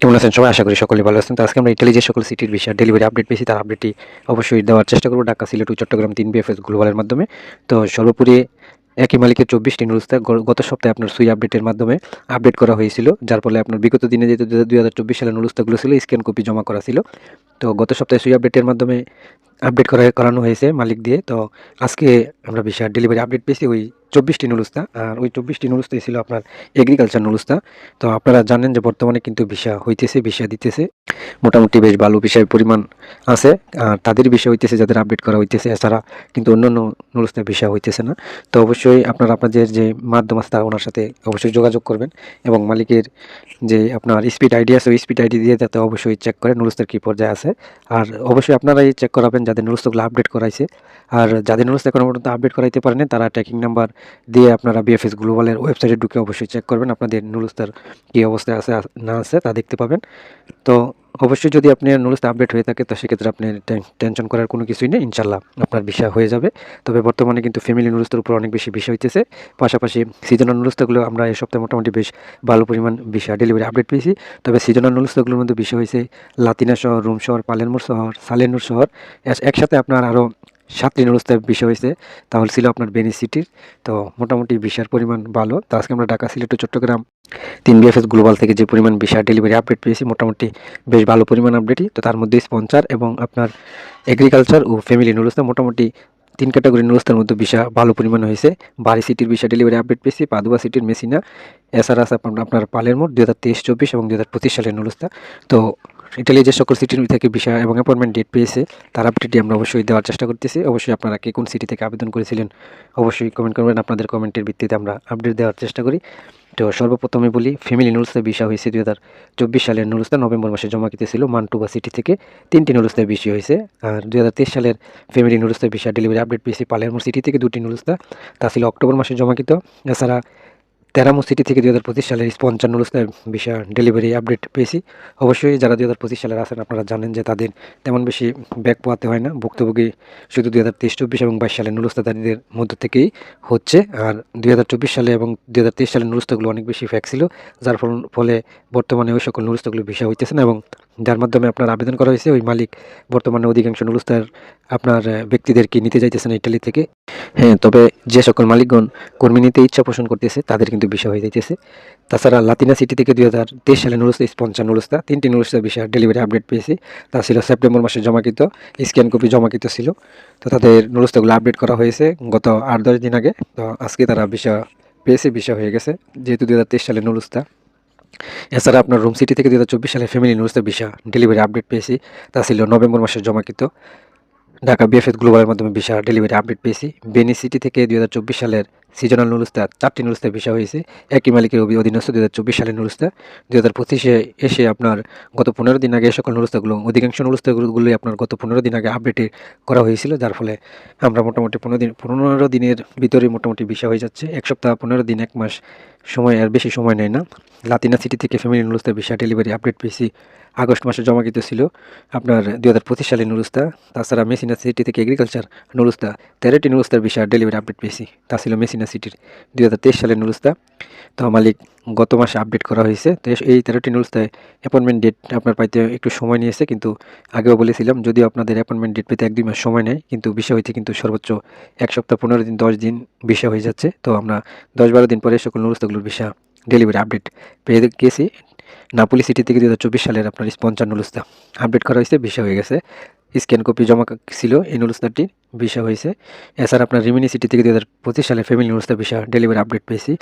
কেমন আছেন সবাই? আশা করি সকলে ভালো আছেন। তো আজকে আমরা ইটালি যে সকল সিটির বিষয় ডেলিভারি আপডেট পেয়েছি, তার আপডেটটি অবশ্যই দেওয়ার চেষ্টা করব। ঢাকা, সিলেট ও চট্টগ্রাম তিন বিএফএস গ্লোবালের মাধ্যমে। তো সর্বোপরি একই মালিকের চব্বিশটি নুরুস্তা গত সপ্তাহে আপনার সুই আপডেটের মাধ্যমে আপডেট করা হয়েছিল। যার ফলে আপনার বিগত দিনে যেহেতু দুই হাজার চব্বিশ সালের নুরুস্তাগুলো ছিল স্ক্যান কপি জমা করা ছিল। তো গত সপ্তাহে সুই আপডেটের মাধ্যমে আপডেট করা করানো হয়েছে মালিক দিয়ে। তো আজকে আমরা বিষয় ডেলিভারি আপডেট পেয়েছি, ওই চব্বিশটি নুরুস্তা আর ওই চব্বিশটি নুরুস্তাই ছিল আপনার এগ্রিকালচার নুরুস্তা তো আপনারা জানেন যে বর্তমানে কিন্তু ভিসা হইতেছে, ভিসা দিতেছে। মোটামুটি বেশ ভালো বিষয় পরিমাণ আছে, আর তাদের বিষয় হইতেছে, যাদের আপডেট করা হইতেছে। এছাড়া কিন্তু অন্য অন্য বিষয় হইতেছে না। তো অবশ্যই আপনারা আপনাদের যে মাধ্যম আছে তারা ওনার সাথে অবশ্যই যোগাযোগ করবেন এবং মালিকের যে আপনার স্পিড আইডি আছে, ওই স্পিড আইডি দিয়ে যাতে অবশ্যই চেক করে নুরুস্তার কী পর্যায়ে আছে। আর অবশ্যই আপনারাই চেক করাবেন যাদের নুরুস্তাগুলো আপডেট করাইছে। আর যাদের নুরুস্তা কোনো পর্যন্ত আপডেট করাইতে পারেন, তারা ট্র্যাকিং নাম্বার দিয়ে আপনারা বিএফএস গ্লোবালের ওয়েবসাইটে ঢুকে অবশ্যই চেক করবেন। আপনাদের নুরুস্তার কী অবস্থায় আছে না আছে তা দেখতে পাবেন। তো অবশ্যই যদি আপনি নুরুস্তা আপডেট হয়ে থাকে, তো সেক্ষেত্রে আপনি টেনশন করার কোনো কিছুই নেই। ইনশাল্লাহ আপনার বিষয় হয়ে যাবে। তবে বর্তমানে কিন্তু ফ্যামিলি নুরুস্তার উপর অনেক বেশি বিষয় হইতেছে। পাশাপাশি সিজনাল নুরুস্তাগুলো আমরা এই সপ্তাহে মোটামুটি বেশ ভালো পরিমাণ বিষয় ডেলিভারি আপডেট পেয়েছি। তবে সিজনাল নুরুস্তাগুলোর মধ্যে বিষয় হয়েছে লাতিনা শহর, রুম শহর পালেনমোর শহর সালেনুর শহর। একসাথে আপনার আরও সাতটি নুরুস্তার বিষয় হয়েছে, তাহলে ছিল আপনার বেনি সিটির। তো মোটামুটি বিষয়ের পরিমাণ ভালো। তো আজকে আমরা ঢাকা, সিলেট চট্টগ্রাম তিন বিএফএস গ্লোবাল থেকে যে পরিমাণ বিষয় ডেলিভারি আপডেট পেয়েছি, মোটামুটি বেশ ভালো পরিমাণ আপডেটই তো তার মধ্যে স্পন্সার এবং আপনার এগ্রিকালচার ও ফ্যামিলি নুরুস্তা মোটামুটি তিন ক্যাটাগরি নুরুস্তার মধ্যে বিষয় ভালো পরিমাণ হয়েছে। বাড়ি সিটির বিষয় ডেলিভারি আপডেট পেয়েছি, পাদুয়া সিটির মেসিনা আপনার আপনার পালের মোট দু হাজার তেইশ চব্বিশ এবং দু হাজার পঁচিশ সালের নুরুস্তা। তো ইটালি যে সকল সিটির থেকে বিষয় এবং অ্যাপয়েন্টমেন্ট ডেট পেয়েছে, তার আপডেটটি আমরা অবশ্যই দেওয়ার চেষ্টা করতেছি। অবশ্যই আপনারা কে কোন সিটি থেকে আবেদন করেছিলেন, অবশ্যই কমেন্ট করবেন। আপনাদের কমেন্টের ভিত্তিতে আমরা আপডেট দেওয়ার চেষ্টা করি। তো সর্বপ্রথমে বলি ফ্যামিলি নুরুস্তা বিষয় হয়েছে দুই হাজার চব্বিশ সালের নুরুস্তা নভেম্বর মাসে জমা ছিল মান্টুবা সিটি থেকে। তিনটি নুরুস্তা বেশি হয়েছে। আর দুই হাজার তেইশ সালের ফ্যামিলি নুরুস্তা বিষয় ডেলিভারি আপডেট পেয়েছি পালেরমো সিটি থেকে। দুটি নুরুস্তা, তা ছিল অক্টোবর মাসে জমাকৃত এছাড়া তেরামো সিটি থেকে দু হাজার পঁচিশ সালের পঞ্চান্ন নুরুস্তার বিষয় ডেলিভারি আপডেট পেয়েছি। অবশ্যই যারা দু হাজার পঁচিশ সালের আছেন, আপনারা জানেন যে তাদের তেমন বেশি ব্যাক পোয়াতে হয় না। ভুক্তভোগী শুধু দু হাজার তেইশ, চব্বিশ এবং বাইশ সালের নুরুস্তাদারীদের মধ্য থেকেই হচ্ছে। আর দুই হাজার চব্বিশ সালে এবং দু হাজার তেইশ সালের নুরুস্তাগুলো অনেক বেশি ফ্যাক ছিল, যার ফল- ফলে বর্তমানে ওই সকল নুরুস্তাগুলো বিষয় হইতেছে না এবং যার মাধ্যমে আপনার আবেদন করা হয়েছে, ওই মালিক বর্তমানে অধিকাংশ নুরুস্তার আপনার ব্যক্তিদেরকে নিতে যাইতেছেন ইটালি থেকে। হ্যাঁ তবে যে সকল মালিকগণ কর্মী নিতে ইচ্ছা পোষণ করতেছে, তাদের কিন্তু বিষয় হয়ে যাইতেছে। তাছাড়া লাতিনা সিটি থেকে দুই হাজার তেইশ সালে নুরুস্তা স্পঞ্চার নুরুস্তা, তিনটি নুরুস্তা বিষয় ডেলিভারি আপডেট পেয়েছি। তা ছিল সেপ্টেম্বর মাসে জমাকৃত স্ক্যান কপি জমাকৃত ছিল। তো তাদের নুরুস্তাগুলো আপডেট করা হয়েছে গত আট, দশ দিন আগে। তো আজকে তারা বিষয় পেয়েছে, বিষয় হয়ে গেছে, যেহেতু দুই হাজার তেইশ সালে নুরুস্তা। এছাড়া আপনার রুম সিটি থেকে দুই হাজার চব্বিশ সালে ফ্যামিলি নিউজটা বিষয় ডেলিভারি আপডেট পেয়েছি। তা ছিল নভেম্বর মাসে জমাকৃত। ঢাকা বিএফএস গ্লোবালের মাধ্যমে ভিসা ডেলিভারি আপডেট পেয়েছি। বেনি সিটি থেকে দুই হাজার চব্বিশ সালের সিজনাল নুরুস্তা চারটি নুরুস্তা ভিসা হয়েছে। একই মালিকের অধি- অধীনস্থ দুই হাজার চব্বিশ সালের নুরুস্তা দুই হাজার পঁচিশে এসে আপনার গত পনেরো দিন আগে সকল নুরুস্তাগুলো অধিকাংশ নুরুস্তাগুলোই আপনার গত পনেরো দিন আগে আপডেট করা হয়েছিল, যার ফলে আমরা মোটামুটি পনেরো দিন পনেরো দিনের ভিতরে মোটামুটি ভিসা হয়ে যাচ্ছে। এক সপ্তাহ, পনেরো দিন, এক মাস সময় আর বেশি সময় নেয় না। লাতিনা সিটি থেকে ফ্যামিলি নুরুস্তা ভিসা ডেলিভারি আপডেট পেয়েছি। আগস্ট মাসে জমাকৃত ছিল আপনার দুই হাজার পঁচিশ সালের নুরুস্তা, তাছাড়া মেসিনা সিটি থেকে এগ্রিকালচার নুরুস্তা, তেরোটি নুরুস্তার বিষয় ডেলিভারি আপডেট পেয়েছি, তা ছিল মেসিনা সিটির দুই হাজার তেইশ সালের নুরুস্তা। তো মালিক গত মাসে আপডেট করা হয়েছে, তো এই তেরোটি নুরুস্তায় অ্যাপয়েন্টমেন্ট ডেট আপনার পাইতে একটু সময় নিয়েছে, কিন্তু আগেও বলেছিলাম, যদিও আপনাদের অ্যাপয়েন্টমেন্ট ডেট পেতে এক দুই মাস সময় নেয়, কিন্তু বিষয় হয়েছে কিন্তু সর্বোচ্চ এক সপ্তাহ, পনেরো দিন, দশ দিন বিষয় হয়ে যাচ্ছে। তো আমরা দশ বারো দিন পরে সকল নুরুস্তাগুলোর বিষয় ডেলিভারি আপডেট পেয়ে গেছি। নাপুলি সিটি থেকে দু হাজার চব্বিশ সালের আপনার স্পঞ্চার নুরুস্তা আপডেট করা হয়েছে বিষয় হয়ে গেছে। স্ক্যান কপি জমা ছিল এই নুরুস্তাটির বিষয় হয়েছে। এছাড়া আপনার রিমিনি সিটি থেকে দু হাজার পঁচিশ সালে ফ্যামিলি নুরুস্তা বিষয় ডেলিভারি আপডেট পেয়েছি।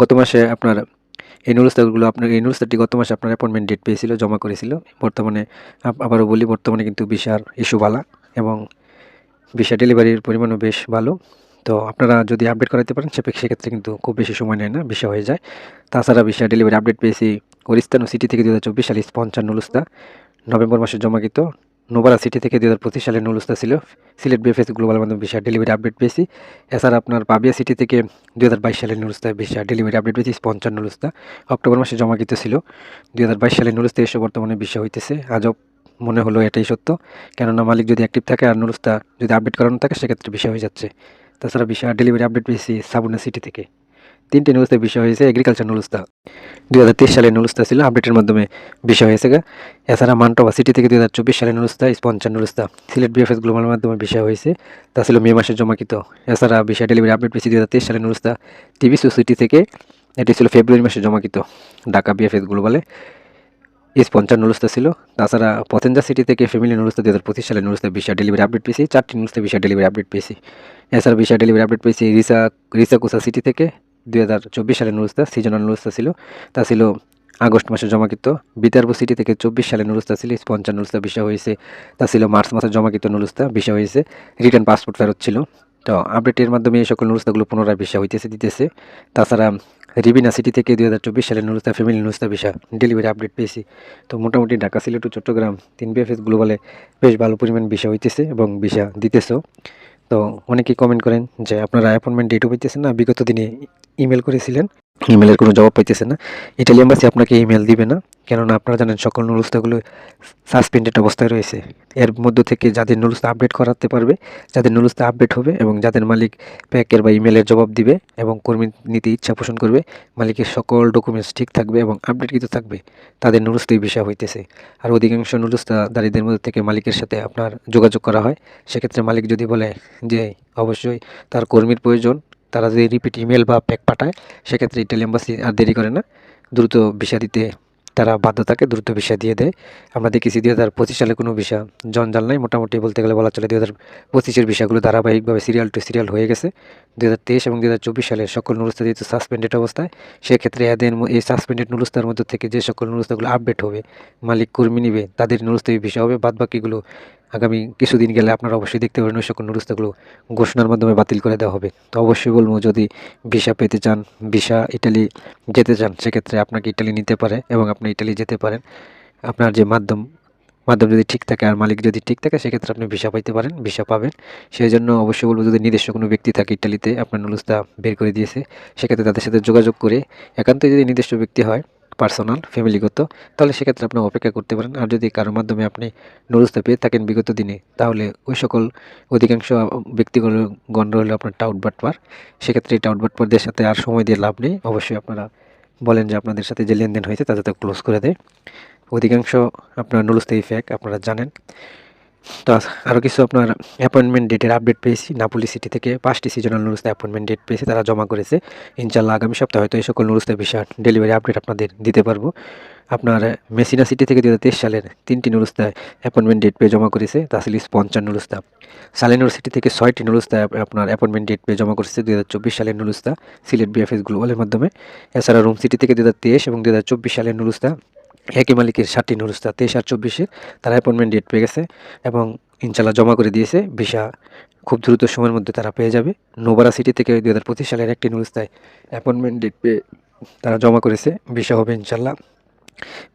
গত মাসে আপনার এই নুরুস্তাগুলো আপনার, এই নুরুস্তাটি গত মাসে আপনার অ্যাপয়েন্টমেন্ট ডেট পেয়েছিল, জমা করেছিল। বর্তমানে আবারও বলি, বর্তমানে কিন্তু বিশার ইস্যু বালা এবং ভিসা ডেলিভারির পরিমাণও বেশ ভালো। তো আপনারা যদি আপডেট করাতে পারেন সেক্ষেত্রে কিন্তু খুব বেশি সময় নেয় না ভিসা হয়ে যায়। তাছাড়া ভিসা ডেলিভারি আপডেট পেয়েছি ওরিস্তানো সিটি থেকে দু হাজার চব্বিশ সালে পঞ্চান্ন নুলুস্তা। নভেম্বর মাসে জমাকৃত নোবারা সিটি থেকে দু হাজার পঁচিশ সালে নুলুস্তা ছিল। সিলেট বিএফএস গ্লোবাল মাধ্যমে ভিসা ডেলিভারি আপডেট পেয়েছি। এছাড়া আপনার পাবিয়া সিটি থেকে দু হাজার বাইশ সালের নুলুস্তা ভিসা ডেলিভারি আপডেট পেয়েছি, পঞ্চান্ন নুলুস্তা। অক্টোবর মাসে জমাকৃত ছিল। দু হাজার বাইশ সালের নুলুস্তা এসে বর্তমানে ভিসা হইতেছে। আজব মনে হলো এটাই সত্য। কেননা মালিক যদি অ্যাক্টিভ থাকে আর নুরুস্তা যদি আপডেট করানো থাকে, সেক্ষেত্রে বিষয় হয়ে যাচ্ছে। তাছাড়া বিষয় ডেলিভারি আপডেট পেয়েছি সাবুনা সিটি থেকে। তিনটে নুলুস্তা বিষয় হয়েছে এগ্রিকালচার নুলুস্তা দুই হাজার তেইশ সালের নুলুস্তা ছিল আপডেটের মাধ্যমে বিষয় হয়েছে গা। এছাড়া মান্টবা সিটি থেকে দুই হাজার চব্বিশ সালের নুলুস্তা স্পঞ্চার নুলুস্তা সিলেট বিএফএস গ্লোবালের মাধ্যমে বিষয় হয়েছে, তা ছিল মে মাসে জমাকৃত। এছাড়া বিষয় ডেলিভারি আপডেট পেয়েছি দুই হাজার তেইশ সালের নুলুস্তা টিভি সিটি থেকে, এটি ছিল ফেব্রুয়ারি মাসে জমাকৃত। ঢাকা বিএফএস গ্লোবালে স্পঞ্চার নুলুস্তা ছিল। তাছাড়া পতেঞ্জা সিটি থেকে ফ্যামিলি নুলুস্তা দু হাজার পঁচিশ সালের নুলুস্তা বিষয় ডেলিভারি আপডেট পেয়েছি। চারটি নুলুস্তা বিষয় ডেলিভারি আপডেট পেয়েছি। এছাড়া বিষয় ডেলিভারি আপডেট পেয়েছি রিসা রিসাকুসা সিটি থেকে। দুই হাজার চব্বিশ সালের নুলুস্তা সিজনাল নুলুস্তা ছিল। তা ছিল আগস্ট মাসে জমাকৃত। বিতারবু সিটি থেকে চব্বিশ সালে নুলুস্তা ছিল। স্পঞ্চার নুলুস্তা বিষয় হয়েছে। তা ছিল মার্চ মাসে জমাকৃত নুলুস্তা বিষয় হয়েছে। রিটার্ন পাসপোর্ট ফেরত ছিল। তো আপডেটের মাধ্যমে এই সকল নুলুস্তাগুলো পুনরায় বিষয় হইতেছে, দিতেছে। তাছাড়া রিবিনা সিটি থেকে দুই হাজার চব্বিশ সালে নুরুস্তা ফ্যামিলি নুস্তা ভিসা, ডেলিভারি আপডেট পেয়েছি। তো মোটামুটি ঢাকা, সিলেট ও চট্টগ্রাম তিন বিএফএস গ্লোবালে বেশ ভালো পরিমাণ ভিসা হইতেছে এবং ভিসা দিতেছেও তো অনেকেই কমেন্ট করেন যে, আপনারা অ্যাপয়েন্টমেন্ট ডেটও পাইতেছেন না, বিগত দিনে ইমেল করেছিলেন। ইমেলের কোনো জবাব পাইতেছে না। ইটালি এম্বাসি আপনাকে ইমেল দিবে না, কেননা আপনারা জানেন সকল নুলুস্তাগুলো সাসপেন্ডেড অবস্থায় রয়েছে। এর মধ্য থেকে যাদের নুলুস্তা আপডেট করাতে পারবে, যাদের নুলুস্তা আপডেট হবে এবং যাদের মালিক প্যাকের বা ইমেলের জবাব দিবে এবং কর্মী নিতে ইচ্ছা পোষণ করবে, মালিকের সকল ডকুমেন্টস ঠিক থাকবে এবং আপডেট কিন্তু থাকবে, তাদের নুলুস্তাই বিষয় হইতেছে। আর অধিকাংশ নুরুস্তা দারিদের মধ্যে থেকে মালিকের সাথে আপনার যোগাযোগ করা হয়। সেক্ষেত্রে মালিক যদি বলে যে, অবশ্যই তার কর্মীর প্রয়োজন তারা যদি রিপিট ইমেল বা প্যাক পাঠায়, সেক্ষেত্রে ইটালি এম্বাসি আর দেরি করে না। দ্রুত ভিসা দিতে তারা বাধ্য থাকে দ্রুত ভিসা দিয়ে দেয়। আমরা দেখেছি দু হাজার পঁচিশ সালে কোনো ভিসা জঞ্জাল নাই। মোটামুটি বলতে গেলে বলা চলে দু হাজার পঁচিশের ভিসাগুলো ধারাবাহিকভাবে সিরিয়াল টু সিরিয়াল হয়ে গেছে। দু হাজার তেইশ এবং দু হাজার চব্বিশ সালে সকল নুরুস্তা যেহেতু সাসপেন্ডেড অবস্থায়। সেক্ষেত্রে এদের এই সাসপেন্ডেড নুরুস্তার মধ্যে থেকে যে সকল নুরুস্তাগুলো আপডেট হবে, মালিক কর্মী নিবে, তাদের নুরুস্তায় ভিসা হবে। বাদ বাকিগুলো আগামী কিছুদিন গেলে আপনারা অবশ্যই দেখতে পাবেন ওই সকল নুরুস্তাগুলো ঘোষণার মাধ্যমে বাতিল করে দেওয়া হবে। তো অবশ্যই বলব, যদি ভিসা পেতে চান, ভিসা ইটালি যেতে চান, সেক্ষেত্রে আপনাকে ইটালি নিতে পারে এবং আপনি ইটালি যেতে পারেন। আপনার যে মাধ্যম মাধ্যম যদি ঠিক থাকে আর মালিক যদি ঠিক থাকে, সেক্ষেত্রে আপনি ভিসা পাইতে পারেন, ভিসা পাবেন। সেই জন্য অবশ্যই বলব, যদি নিজস্ব কোনো ব্যক্তি থাকে ইটালিতে, আপনার নুলুস্তা বের করে দিয়েছে, সেক্ষেত্রে তাদের সাথে যোগাযোগ করে একান্তই যদি নিজস্ব ব্যক্তি হয় পার্সোনাল ফ্যামিলিগত তাহলে সেক্ষেত্রে আপনি অপেক্ষা করতে পারেন। আর যদি কারোর মাধ্যমে আপনি নুরুস্তা পেয়ে থাকেন বিগত দিনে, তাহলে ওই সকল অধিকাংশ ব্যক্তিগত গণ্ড হলো আপনার টাউট বাটপার। সেক্ষেত্রে এই টাউট বাটপারদের সাথে আর সময় দিয়ে লাভ নেই। অবশ্যই আপনারা বলেন যে আপনাদের সাথে যে লেনদেন হয়েছে তাদের তো ক্লোজ করে দেয়। অধিকাংশ আপনার নুলুস্তাই ফ্যাক আপনারা জানেন। তো আরও কিছু আপনার অ্যাপয়েন্টমেন্ট ডেটের আপডেট পেয়েছি। নাপুলি সিটি থেকে পাঁচটি সিজনাল নুরুস্তা অ্যাপয়েন্টমেন্ট ডেট পেয়েছি, তারা জমা করেছে। ইনশাল্লাহ আগামী সপ্তাহে হয়তো এই সকল নুরুস্তা বিষয় ডেলিভারি আপডেট আপনাদের দিতে পারব। আপনার মেসিনা সিটি থেকে দু হাজার তেইশ সালের তিনটি নুরুস্তায় অ্যাপয়েন্টমেন্ট ডেট পেয়ে জমা করেছে তা ছিল পঞ্চান্ন নুরুস্তা সালেনুর সিটি থেকে ছয়টি নুরুস্তা আপনার অ্যাপয়েন্টমেন্ট ডেট পেয়ে জমা করেছে দু হাজার চব্বিশ সালের নুরুস্তা সিলেট বিএফএস গ্লোবালের মাধ্যমে। এছাড়া রুম সিটি থেকে দু হাজার তেইশ এবং দু হাজার চব্বিশ সালের নুরুস্তা একই মালিকের ষাটটি নুরুস্তা তেইশ আর চব্বিশে তারা অ্যাপয়েন্টমেন্ট ডেট পেয়ে গেছে এবং ইনশাল্লাহ জমা করে দিয়েছে। ভিসা খুব দ্রুত সময়ের মধ্যে তারা পেয়ে যাবে। নোবারা সিটি থেকে দু হাজার পঁচিশ সালের একটি নুরুস্তায় অ্যাপয়েন্টমেন্ট ডেট পেয়ে তারা জমা করেছে। ভিসা হবে ইনশাল্লাহ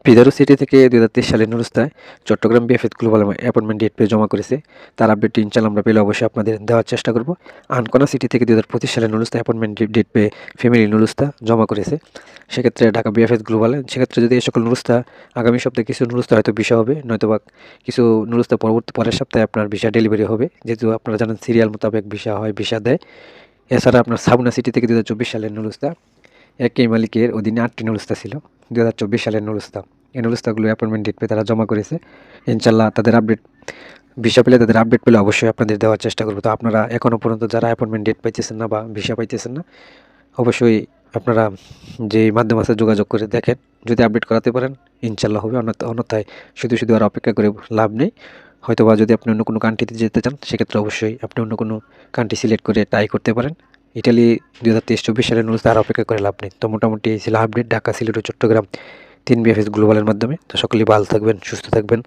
পিদারু সিটি থেকে দু হাজার তেইশ সালের নুরুস্তায় Chittagong VFS global appointment date পেয়ে জমা করেছে। তার আপডেটটি ইনশাল্লাহ আমরা পেলে অবশ্যই আপনাদের দেওয়ার চেষ্টা করব। আনকোনা সিটি থেকে দু হাজার পঁচিশ সালের নুরুস্তা অ্যাপয়েন্টমেন্ট ডেট পেয়ে ফ্যামিলি নুরুস্তা জমা করেছে। সেক্ষেত্রে ঢাকা বিএফএস গ্লোবালে, সেক্ষেত্রে যদি এই সকল নুরুস্তা আগামী সপ্তাহে কিছু নুরুস্তা হয়তো বিষয় হবে নয়তো বা কিছু নুরুস্তা পরবর্তী পরের সপ্তাহে আপনার ভিসা ডেলিভারি হবে। যেহেতু আপনারা জানেন সিরিয়াল মোতাবেক ভিসা হয়, ভিসা দেয়। এছাড়া আপনার সাবনা সিটি থেকে দু হাজার চব্বিশ সালের নুরুস্তা, একই মালিকের অধীনে আটটি নুরুস্তা ছিল। দু হাজার চব্বিশ সালের নুরুস্তা। এই নুরুস্তাগুলো অ্যাপয়েন্টমেন্ট ডেট পেয়ে তারা জমা করেছে। ইনশাল্লাহ তাদের আপডেট ভিসা পেলে তাদের আপডেট পেলে অবশ্যই আপনাদের দেওয়ার চেষ্টা করব। তো আপনারা এখনও পর্যন্ত যারা অ্যাপয়েন্টমেন্ট ডেট পাইতেছেন না বা ভিসা পাইতেছেন না, অবশ্যই আপনারা যে মাধ্যম আছে যোগাযোগ করে দেখেন। যদি আপডেট করাতে পারেন ইনশাল্লাহ হবে। অন্যথা, অন্যথায় শুধু শুধু আর অপেক্ষা করে লাভ নেই। হয়তো বা যদি আপনি অন্য কোনো কান্ট্রিতে যেতে চান, সেক্ষেত্রে অবশ্যই আপনি অন্য কোনো কান্ট্রি সিলেক্ট করে ট্রাই করতে পারেন। ইটালি দু হাজার তেইশ চব্বিশ সালের নিউজ তারা অপেক্ষা করে লাভ নেই। তো মোটামুটি এই ছিল আপডেট ঢাকা, সিলেট ও চট্টগ্রাম তিন বিএফএস গ্লোবালের মাধ্যমে। তো সকলেই ভালো থাকবেন, সুস্থ থাকবেন।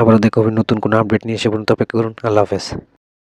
আবারও দেখা নতুন কোনো আপডেট নিয়ে। সে পর্যন্ত অপেক্ষা করুন। আল্লাহ হাফেজ।